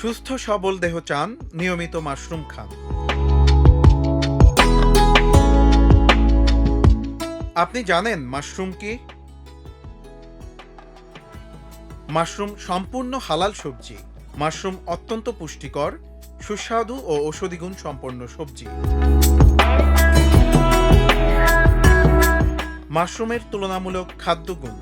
সুস্থ সবল দেহ চান নিয়মিত মাশরুম খান। আপনি জানেন মাশরুম কি? মাশরুম সম্পূর্ণ হালাল সবজি। মাশরুম অত্যন্ত পুষ্টিকর, সুস্বাদু ও ঔষধিগুণ সম্পন্ন সবজি। মাশরুমের তুলনামূলক খাদ্যগুণ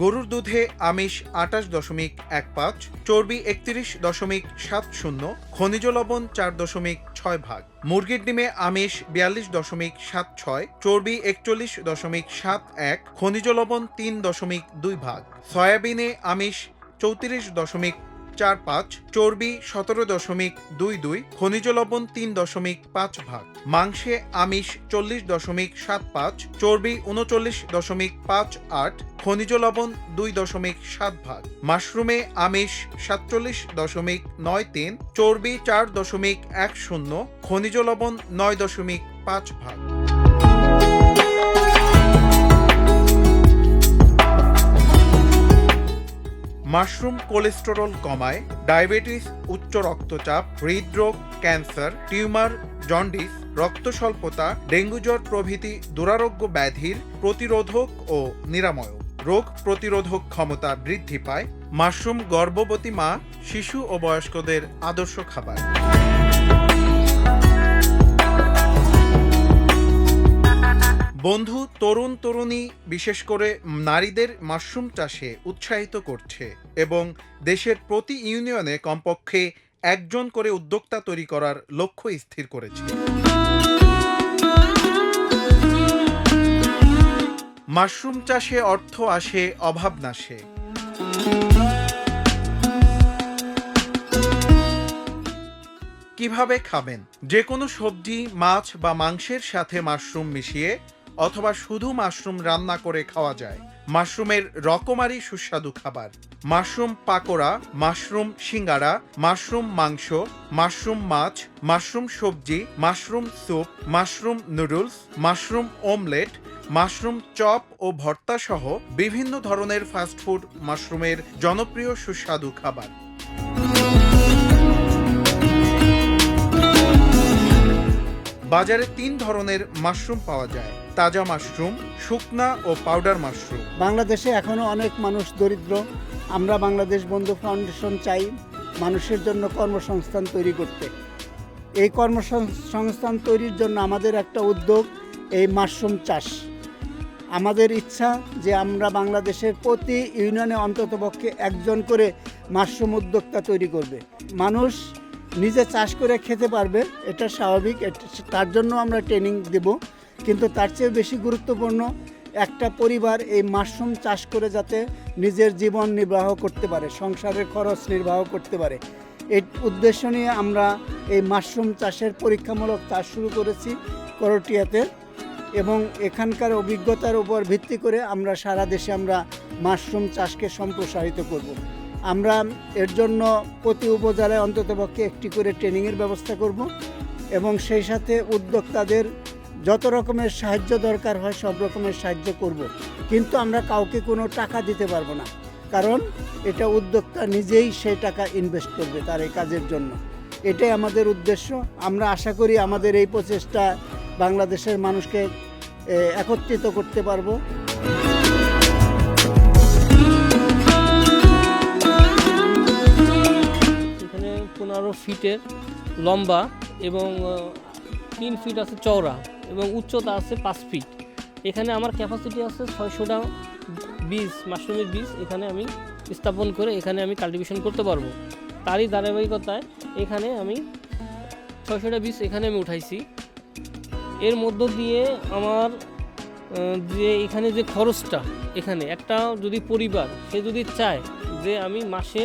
গরুর দুধে আমিষ আটাশ দশমিক এক পাঁচ, চর্বি একত্রিশ দশমিক সাত শূন্য, খনিজ লবণ চার দশমিক ছয় ভাগ, মুরগির ডিমে আমিষ বিয়াল্লিশ দশমিক সাত ছয়, চর্বি একচল্লিশ দশমিক সাত এক, খনিজ লবণ তিন দশমিক দুই ভাগ, সয়াবিনে আমিষ চৌত্রিশ দশমিক চার পাঁচ, চর্বি সতেরো দশমিক দুই দুই, খনিজ লবণ তিন দশমিক পাঁচ ভাগ। মাংসে আমিষ চল্লিশ দশমিক সাত পাঁচ, চর্বি উনচল্লিশ দশমিক পাঁচ আট, খনিজ লবণ দুই দশমিক সাত ভাগ। মাশরুমে আমিষ সাতচল্লিশ দশমিক নয় তিন, চর্বি চার দশমিক এক শূন্য, খনিজ লবণ নয় দশমিক পাঁচ ভাগ। মাশরুম কোলেস্টেরল কমায়, ডায়াবেটিস, উচ্চ রক্তচাপ, হৃদরোগ, ক্যান্সার, টিউমার, জন্ডিস রক্ত স্বল্পতা ডেঙ্গু জ্বর প্রভৃতি দুরারোগ্য ব্যাধির প্রতিরোধক ও নিরাময়। রোগ প্রতিরোধক ক্ষমতা বৃদ্ধি পায় মাশরুম গর্ভবতী মা, শিশু ও বয়স্কদের আদর্শ খাবার। বন্ধু, তরুণ, তরুণী, বিশেষ করে নারীদের মাশরুম চাষে উৎসাহিত করছে এবং দেশের প্রতি ইউনিয়নে কমপক্ষে একজন করে উদ্যোক্তা তৈরি করার লক্ষ্য স্থির করেছে। মাশরুম চাষে অর্থ আসে, অভাব নাশে। কীভাবে খাবেন? যে কোনো সবজি, মাছ বা মাংসের সাথে মাশরুম মিশিয়ে অথবা শুধু মাশরুম রান্না করে খাওয়া যায়। মাশরুমের রকমারি সুস্বাদু খাবার। Mushroom pakora, mushroom singara, mushroom মাংস, মাশরুম মাছ, মাশরুম সবজি, mushroom soup, mushroom noodles, mushroom omelette mushroom chop ও ভর্তা সহ বিভিন্ন ধরনের ফাস্টফুড মাশরুমের জনপ্রিয় সুস্বাদু খাবার। বাজারে তিন ধরনের মাশরুম পাওয়া যায়। তাজা মাশরুম, শুকনা ও পাউডার মাশরুম। বাংলাদেশে এখনও অনেক মানুষ দরিদ্র। আমরা বাংলাদেশ বন্ধু ফাউন্ডেশন চাই মানুষের জন্য কর্মসংস্থান তৈরি করতে। এই কর্মসংস্থান তৈরির জন্য আমাদের একটা উদ্যোগ, এই মাশরুম চাষ। আমাদের ইচ্ছা যে আমরা বাংলাদেশের প্রতি ইউনিয়নে অন্ততপক্ষে একজন করে মাশরুম উদ্যোক্তা তৈরি করবে। মানুষ নিজে চাষ করে খেতে পারবে, এটা স্বাভাবিক তার জন্য আমরা ট্রেনিং দেব কিন্তু তার চেয়ে বেশি গুরুত্বপূর্ণ একটা পরিবার এই মাশরুম চাষ করে যাতে নিজের জীবন নির্বাহ করতে পারে, সংসারের খরচ নির্বাহ করতে পারে এই উদ্দেশ্য নিয়ে আমরা এই মাশরুম চাষের পরীক্ষামূলক চাষ শুরু করেছি করটিয়াতে এবং এখানকার অভিজ্ঞতার উপর ভিত্তি করে আমরা সারা দেশে আমরা মাশরুম চাষকে সম্প্রসারিত করব। আমরা এর জন্য প্রতি উপজেলায় অন্ততপক্ষে একটি করে ট্রেনিংয়ের ব্যবস্থা করব এবং সেই সাথে উদ্যোক্তাদের যত রকমের সাহায্য দরকার হয়, সব রকমের সাহায্য করব। কিন্তু আমরা কাউকে কোনো টাকা দিতে পারব না, কারণ এটা উদ্যোক্তা নিজেই সেই টাকা ইনভেস্ট করবে তার এই কাজের জন্য। এটাই আমাদের উদ্দেশ্য। আমরা আশা করি আমাদের এই প্রচেষ্টা বাংলাদেশের মানুষকে একত্রিত করতে পারব। ফিটের লম্বা এবং তিন ফিট আছে চওড়া এবং উচ্চতা আছে পাঁচ ফিট। এখানে আমার ক্যাপাসিটি আছে ছয়শোটা বীজ, মাশরুমের বীজ এখানে আমি স্থাপন করে এখানে আমি কাল্টিভেশন করতে পারব। তারই ধারাবাহিকতায় এখানে আমি ছয়শোটা বীজ এখানে আমি উঠাইছি। এর মধ্য দিয়ে আমার যে এখানে যে খরচটা, এখানে একটা যদি পরিবার সে যদি চায় যে আমি মাসে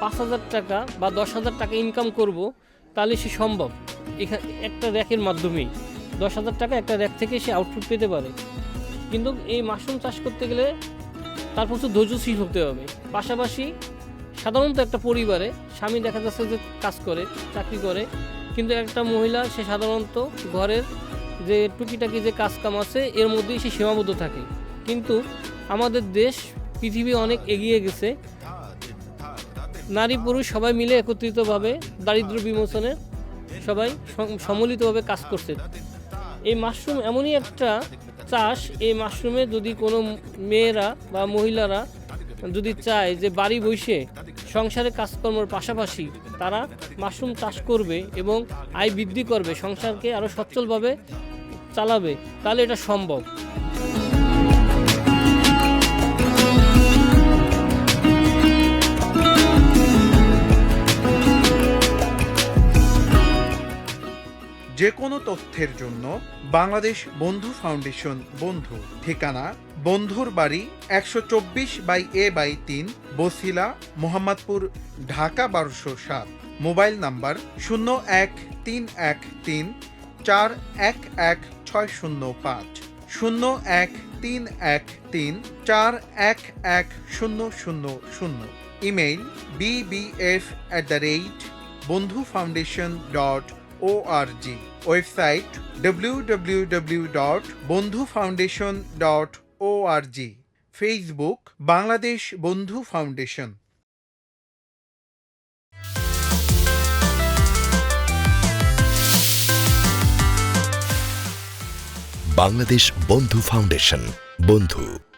পাঁচ হাজার টাকা বা দশ হাজার টাকা ইনকাম করব, তাহলে সে সম্ভব। এখানে একটা র্যাকের মাধ্যমেই। দশ হাজার টাকা একটা র্যাক থেকে সে আউটপুট পেতে পারে। কিন্তু এই মাশরুম চাষ করতে গেলে তার প্রচুর ধৈর্যশীল হতে হবে। পাশাপাশি সাধারণত একটা পরিবারে স্বামী দেখা যাচ্ছে যে কাজ করে, চাকরি করে, কিন্তু একটা মহিলা সে সাধারণত ঘরের যে টুকিটাকি যে কাজ কাম আছে, এর মধ্যেই সে সীমাবদ্ধ থাকে। কিন্তু আমাদের দেশ, পৃথিবী অনেক এগিয়ে গেছে। নারী, পুরুষ সবাই মিলে একত্রিতভাবে দারিদ্র বিমোচনে সবাই সম- সম্মিলিতভাবে কাজ করছে। এই মাশরুম এমনই একটা চাষ, এই মাশরুমে যদি কোনো মেয়েরা বা মহিলারা যদি চায় যে বাড়ি বসে সংসারে কাজকর্মের পাশাপাশি তারা মাশরুম চাষ করবে এবং আয় বৃদ্ধি করবে, সংসারকে আরও সচ্ছলভাবে চালাবে, তাহলে এটা সম্ভব। যে কোনো তথ্যের জন্য বাংলাদেশ বন্ধু ফাউন্ডেশন বন্ধু। ঠিকানা বন্ধুর বাড়ি একশো চব্বিশ বাই এ বাই তিন বসিলা, মোহাম্মদপুর, ঢাকা বারোশো সাত। মোবাইল নাম্বার শূন্য এক তিন এক তিন চার এক এক ছয় শূন্য পাঁচ। শূন্য এক তিন এক তিন চার এক এক শূন্য শূন্য শূন্য। Email BBF at the rate Bandhu foundation dot O R G website W W W dot Bandhu foundation dot Facebook Bangladesh Bandhu foundation Bangladesh বন্ধু ফাউন্ডেশন বন্ধু